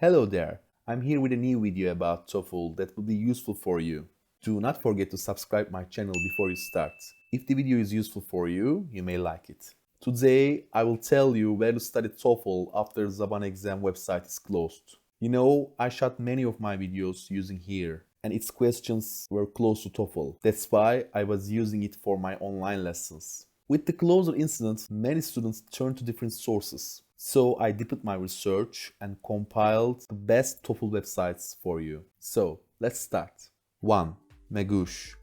Hello there, I'm here with a new video about TOEFL that will be useful for you. Do not forget to subscribe my channel before you start. If the video is useful for you, you may like it. Today, I will tell you where to study TOEFL after Zaban exam website is closed. You know, I shot many of my videos using here and its questions were close to TOEFL. That's why I was using it for my online lessons. With the closer incident, many students turned to different sources. So I deepened my research and compiled the best TOEFL websites for you. So let's start. 1. Magoosh.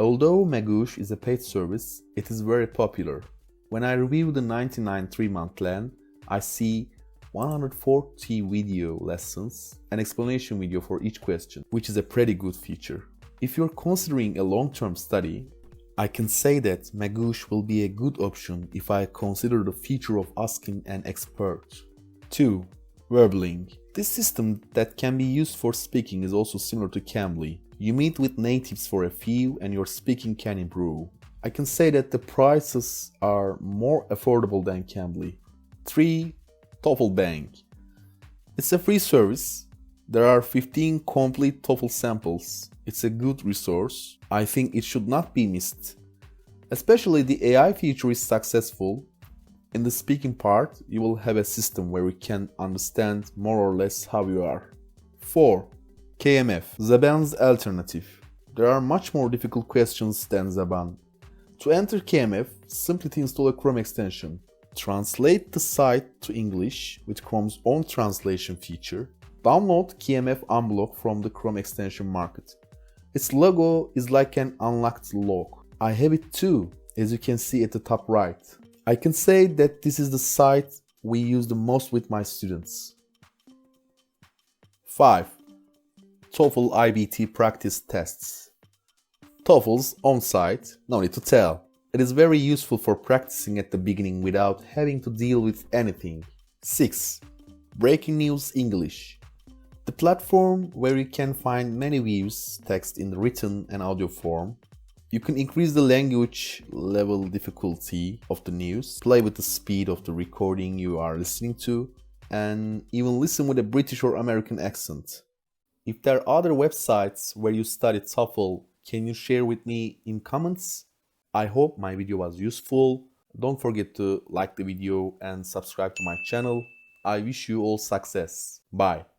Although Magoosh is a paid service, it is very popular. When I review the 99 3-month plan, I see 140 video lessons, an explanation video for each question, which is a pretty good feature. If you're considering a long-term study, I can say that Magoosh will be a good option if I consider the feature of asking an expert. 2. Verbling. This system that can be used for speaking is also similar to Cambly. You meet with natives for a fee and your speaking can improve. I can say that the prices are more affordable than Cambly. 3. TOEFL Bank. It's a free service. There are 15 complete TOEFL samples it's a good resource. I think it should not be missed. Especially the AI feature is successful. In the speaking part, you will have a system where you can understand more or less how you are. 4. KMF, Zaban's alternative. There are much more difficult questions than Zaban. To enter KMF, simply to install a Chrome extension. Translate the site to English with Chrome's own translation feature. Download KMF Unblock from the Chrome extension market. Its logo is like an unlocked lock. I have it too, as you can see at the top right. I can say that this is the site we use the most with my students. 5. TOEFL IBT practice tests. TOEFL's on site, no need to tell. It is very useful for practicing at the beginning without having to deal with anything. 6. Breaking News English. Platform where you can find many views, text in written and audio form. You can increase the language level difficulty of the news, play with the speed of the recording you are listening to, and even listen with a British or American accent. If there are other websites where you study TOEFL, can you share with me in comments? I hope my video was useful. Don't forget to like the video and subscribe to my channel. I wish you all success. Bye.